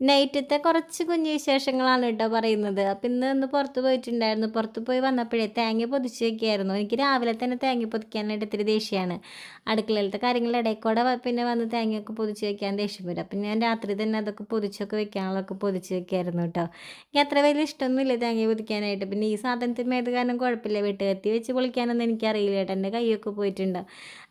നൈറ്റത്തെ കുറച്ച് കുഞ്ഞു വിശേഷങ്ങളാണ് കേട്ടോ പറയുന്നത്. അപ്പം ഇന്ന് ഒന്ന് പുറത്ത് പോയിട്ടുണ്ടായിരുന്നു. പുറത്ത് പോയി വന്നപ്പോഴേ തേങ്ങ പൊതിച്ച് വെക്കുകയായിരുന്നു എനിക്ക് രാവിലെ തന്നെ തേങ്ങ പൊതിക്കാനായിട്ട് ഇത്തിരി ദേഷ്യമാണ് അടുക്കളയിലത്തെ കാര്യങ്ങളുടെ ഇടയ്ക്കൂടെ പിന്നെ വന്ന് തേങ്ങയൊക്കെ പൊതിച്ച് വെക്കാൻ ദേഷ്യം വരും. അപ്പം ഞാൻ രാത്രി തന്നെ അതൊക്കെ പൊതിച്ചൊക്കെ വെക്കാനുള്ളതൊക്കെ പൊതിച്ച് വെക്കായിരുന്നു കേട്ടോ. എനിക്ക് അത്ര വലിയ ഇഷ്ടമൊന്നുമില്ല തേങ്ങ പൊതിക്കാനായിട്ട്. പിന്നെ ഈ സാധനത്തിന് ഏത് കാരണം കുഴപ്പമില്ല. കത്തി വെച്ച് പൊളിക്കാനൊന്നും എനിക്കറിയില്ല കേട്ടോ. എന്റെ കൈയൊക്കെ പോയിട്ടുണ്ട്.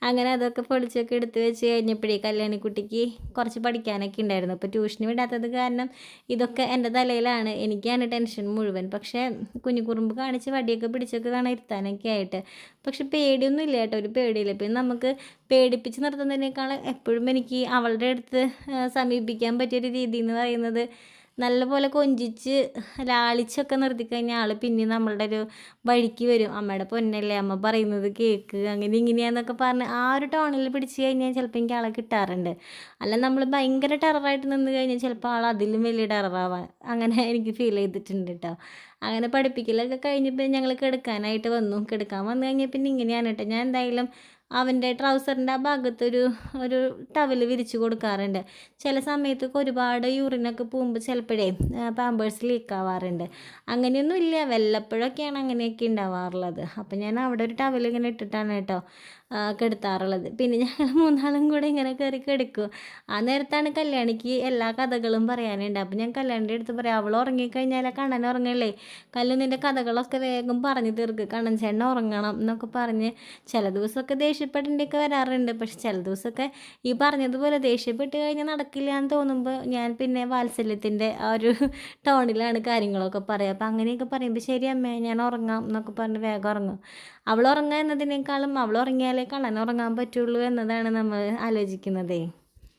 അങ്ങനെ അതൊക്കെ പൊളിച്ചൊക്കെ എടുത്ത് വെച്ച് കഴിഞ്ഞപ്പോഴേ കല്യാണിക്കുട്ടിക്ക് കുറച്ച് പഠിക്കാനൊക്കെ ഉണ്ടായിരുന്നു. അപ്പോൾ ട്യൂഷന് വിടാത്തത് കാരണം ഇതൊക്കെ എന്റെ തലയിലാണ്. എനിക്കാണ് ടെൻഷൻ മുഴുവൻ. പക്ഷേ കുഞ്ഞുകുറുമ്പ് കാണിച്ച് വടിയൊക്കെ പിടിച്ചൊക്കെ കാണാൻ ഇരുത്താനൊക്കെ ആയിട്ട്. പക്ഷെ പേടിയൊന്നും ഇല്ല കേട്ടോ ഒരു പേടിയില്ല പിന്നെ നമുക്ക് പേടിപ്പിച്ച് നിർത്തുന്നതിനേക്കാൾ എപ്പോഴും എനിക്ക് അവളുടെ അടുത്ത് സമീപിക്കാൻ പറ്റിയൊരു രീതി എന്ന് പറയുന്നത് നല്ലപോലെ കൊഞ്ചിച്ച് ലാളിച്ചൊക്കെ നിർത്തിക്കഴിഞ്ഞാൽ ആൾ പിന്നെ നമ്മളുടെ ഒരു വഴിക്ക് വരും. അമ്മയുടെ പൊന്നല്ലേ അമ്മ പറയുന്നത് കേക്ക് അങ്ങനെ ഇങ്ങനെയാന്നൊക്കെ പറഞ്ഞ് ആ ഒരു ടോണിൽ പിടിച്ച് കഴിഞ്ഞാൽ ചിലപ്പോൾ എനിക്ക് ആളെ കിട്ടാറുണ്ട്. അല്ല നമ്മൾ ഭയങ്കര ടെററായിട്ട് നിന്ന് കഴിഞ്ഞാൽ ചിലപ്പോൾ ആൾ അതിലും വലിയ ടെററാവാൻ അങ്ങനെ എനിക്ക് ഫീൽ ചെയ്തിട്ടുണ്ട് കേട്ടോ അങ്ങനെ പഠിപ്പിക്കലൊക്കെ കഴിഞ്ഞപ്പോൾ ഞങ്ങൾ കിടക്കാനായിട്ട് വന്നു. കിടക്കാൻ വന്നു കഴിഞ്ഞാൽ പിന്നെ ഇങ്ങനെയാണ് കേട്ടോ ഞാൻ എന്തായാലും അവന്റെ ട്രൗസറിന്റെ ആ ഭാഗത്തൊരു ഒരു ടവൽ വിരിച്ചു കൊടുക്കാറുണ്ട്. ചില സമയത്തൊക്കെ ഒരുപാട് യൂറിനൊക്കെ പോകുമ്പോൾ ചിലപ്പോഴേ പാമ്പേഴ്സ് ലീക്ക് ആവാറുണ്ട്. അങ്ങനെയൊന്നും ഇല്ല. വല്ലപ്പോഴൊക്കെയാണ് അങ്ങനെയൊക്കെ ഉണ്ടാവാറുള്ളത്. അപ്പം ഞാൻ അവിടെ ഒരു ടവൽ ഇങ്ങനെ ഇട്ടിട്ടാണ് കേട്ടോ കെടുത്താറുള്ളത്. പിന്നെ ഞങ്ങൾ മൂന്നാളും കൂടെ ഇങ്ങനെ കയറി കിടക്കും. ആ നേരത്താണ് കല്യാണിക്ക് എല്ലാ കഥകളും പറയാനുണ്ട്. അപ്പം ഞാൻ കല്യാണിന്റെ അടുത്ത് പറയാം അവൾ ഉറങ്ങിക്കഴിഞ്ഞാൽ കണ്ണൻ ഉറങ്ങല്ലേ? കല്ലു നിന്റെ കഥകളൊക്കെ വേഗം പറഞ്ഞു തീർക്ക്. കണ്ണൻ ചേട്ടൻ ഉറങ്ങണം എന്നൊക്കെ പറഞ്ഞ് ചില ദിവസമൊക്കെ ദേഷ്യപ്പെടേണ്ടിയൊക്കെ വരാറുണ്ട്. പക്ഷെ ചില ദിവസമൊക്കെ ഈ പറഞ്ഞതുപോലെ ദേഷ്യപ്പെട്ട് കഴിഞ്ഞാൽ നടക്കില്ല എന്ന് തോന്നുമ്പോൾ ഞാൻ പിന്നെ വാത്സല്യത്തിന്റെ ആ ഒരു ടോണിലാണ് കാര്യങ്ങളൊക്കെ പറയുക. അപ്പം അങ്ങനെയൊക്കെ പറയുമ്പോൾ ശരി അമ്മേ ഞാൻ ഉറങ്ങാം എന്നൊക്കെ പറഞ്ഞ് വേഗം ഉറങ്ങും. അവൾ ഉറങ്ങുക എന്നതിനേക്കാളും അവൾ ഉറങ്ങിയാലേ കള്ളൻ ഉറങ്ങാൻ പറ്റുള്ളൂ എന്നതാണ് നമ്മൾ ആലോചിക്കുന്നതേ.